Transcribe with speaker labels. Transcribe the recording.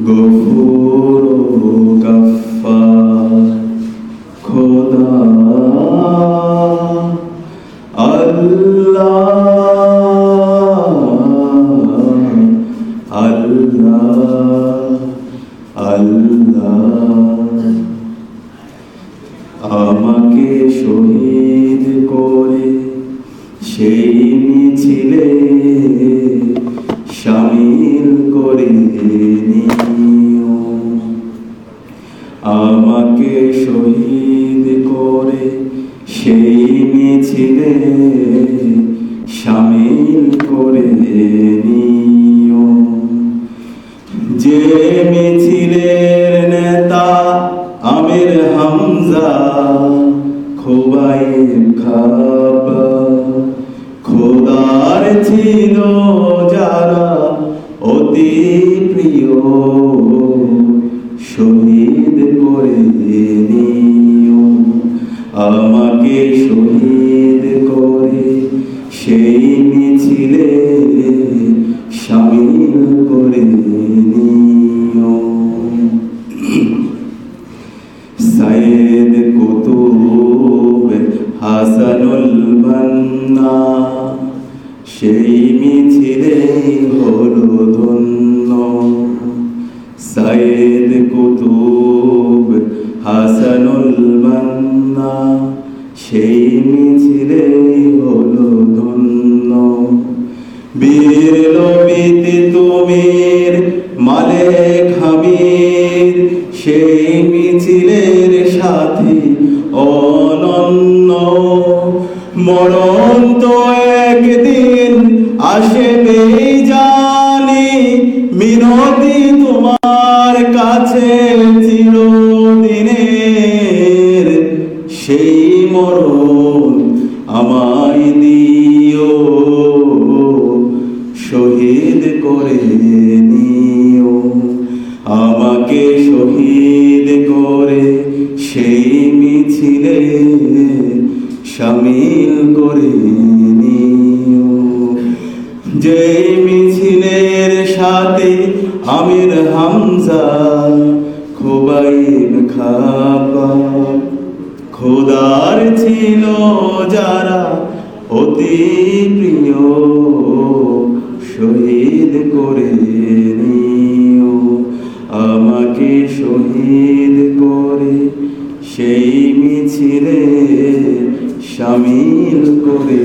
Speaker 1: গফুর গফফার খোদা আল্লাহ আল্লাহ আল্লাহ আমাকে শহীদ করে সেই মিছিলে সামিল করে নিও আমাকে শহীদ করে সেই মিছিলে সামিল করে নিও। যে মিছিলের নেতা আমির হামজা, খোবাই খাব, খোদার ছিল যারা অতি প্রিয়, শহীদ করে নিও। আমাকে শহীদ করে সেই মিছিলে সামিল করে নিও। সাইদ কুতুব হাসানুল বান্না সেই মিছিলে হলো হাসানুল বান্না সেই মিছিলে হলো ধন্য। বীর লবিত তুমির মালেক হামিদ সেই মিছিলের সাথী অনন্য। মরণ তো একদিন আসবে জানি মিনতি তোমার কাছে চিরদিনের মরণ আমায় দিও। শহীদ করে নিও। আমাকে শহীদ করে সেই মিছিলে সামিল করে নিও। যে মিছিলের সাথে আমির হামজা খাপা। খোদার ছিল যারা অতি প্রিয় শহীদ করে নিও। আমাকে শহীদ করে সেই মিছিলে সামিল করে